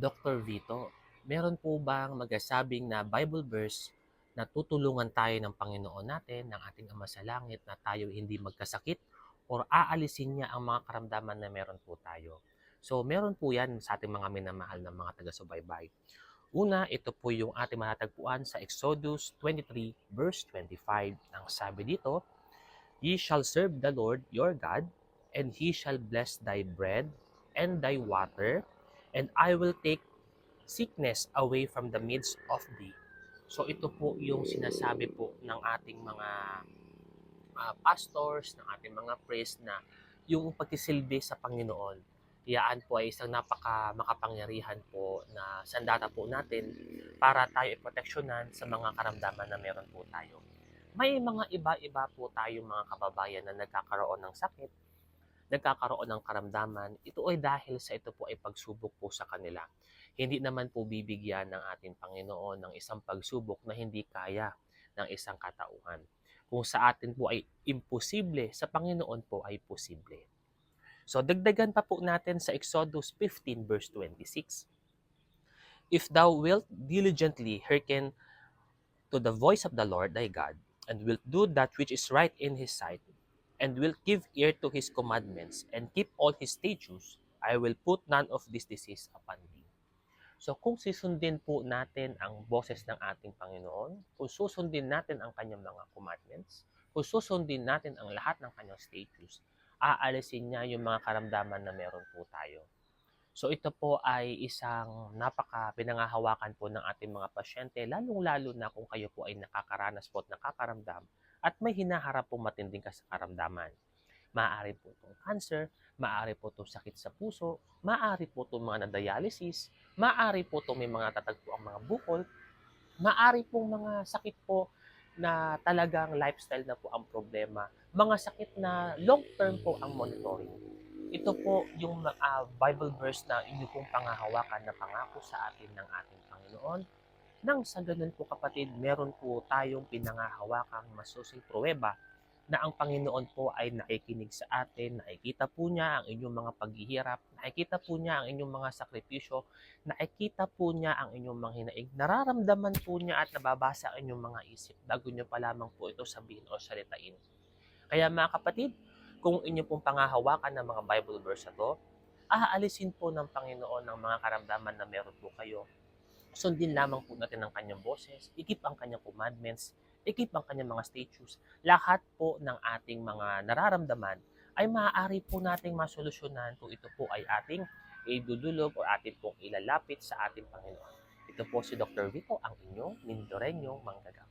Dr. Vito, meron po bang magasabing na Bible verse na tutulungan tayo ng Panginoon natin, ng ating Ama sa Langit, na tayo hindi magkasakit or aalisin niya ang mga karamdaman na meron po tayo? So, meron po yan sa ating mga minamahal na mga taga-subaybay. Una, ito po yung ating matatagpuan sa Exodus 23 verse 25. Ang sabi dito, Ye shall serve the Lord your God, and He shall bless thy bread and thy water, and I will take sickness away from the midst of thee. So ito po yung sinasabi po ng ating mga ah, pastors, ng ating mga priest na yung pagsisilbi sa Panginoon. Iyaan po ay isang napaka makapangyarihan po na sandata po natin para tayo iproteksyonan sa mga karamdaman na meron po tayo. May mga iba-iba po tayong mga kababayan na nagkakaroon ng sakit, nagkakaroon ng karamdaman. Ito ay dahil sa ito po ay pagsubok po sa kanila. Hindi naman po bibigyan ng ating Panginoon ng isang pagsubok na hindi kaya ng isang katauhan. Kung sa atin po ay imposible, sa Panginoon po ay posible. So dagdagan pa po natin sa Exodus 15 verse 26. If thou wilt diligently hearken to the voice of the Lord thy God, and wilt do that which is right in his sight, and wilt give ear to his commandments, and keep all his statutes, I will put none of this disease upon thee. So kung susundin po natin ang boses ng ating Panginoon, kung susundin natin ang kanyang mga commandments, kung susundin natin ang lahat ng kanyang statutes, aalisin niya yung mga karamdaman na meron po tayo. So ito po ay isang napaka pinangahawakan po ng ating mga pasyente, lalong-lalo na kung kayo po ay nakakaranas po at nakakaramdam at may hinaharap po matinding karamdaman. Maaari po itong cancer, maaari po itong sakit sa puso, maaari po itong mga na-dialysis, maaari po itong may mga tatagpo ang mga bukol, maaari pong mga sakit po na talagang lifestyle na po ang problema, mga sakit na long-term po ang monitoring. Ito po yung uh, Bible verse na inyo pong pangahawakan na pangako sa atin ng ating Panginoon. Nang sa ganun po kapatid, meron po tayong pinangahawakang masusing pruweba na ang Panginoon po ay nakikinig sa atin, nakikita po niya ang inyong mga paghihirap, nakikita po niya ang inyong mga sakripisyo, nakikita po niya ang inyong mga hinaing, nararamdaman po niya at nababasa ang inyong mga isip bago niyo pa lamang po ito sabihin o salitain. Kaya mga kapatid, kung inyo pong pangahawakan ng mga Bible verse na to, aalisin po ng Panginoon ng mga karamdaman na meron po kayo. Sundin lamang po natin ang kanyang boses, ikip ang kanyang commandments, ikip ang kanyang mga statutes. Lahat po ng ating mga nararamdaman ay maaari po nating masolusyonan kung ito po ay ating idudulog o ating pong ilalapit sa ating Panginoon. Ito po si Dr. Vito, ang inyong Mindoreño Manggagap.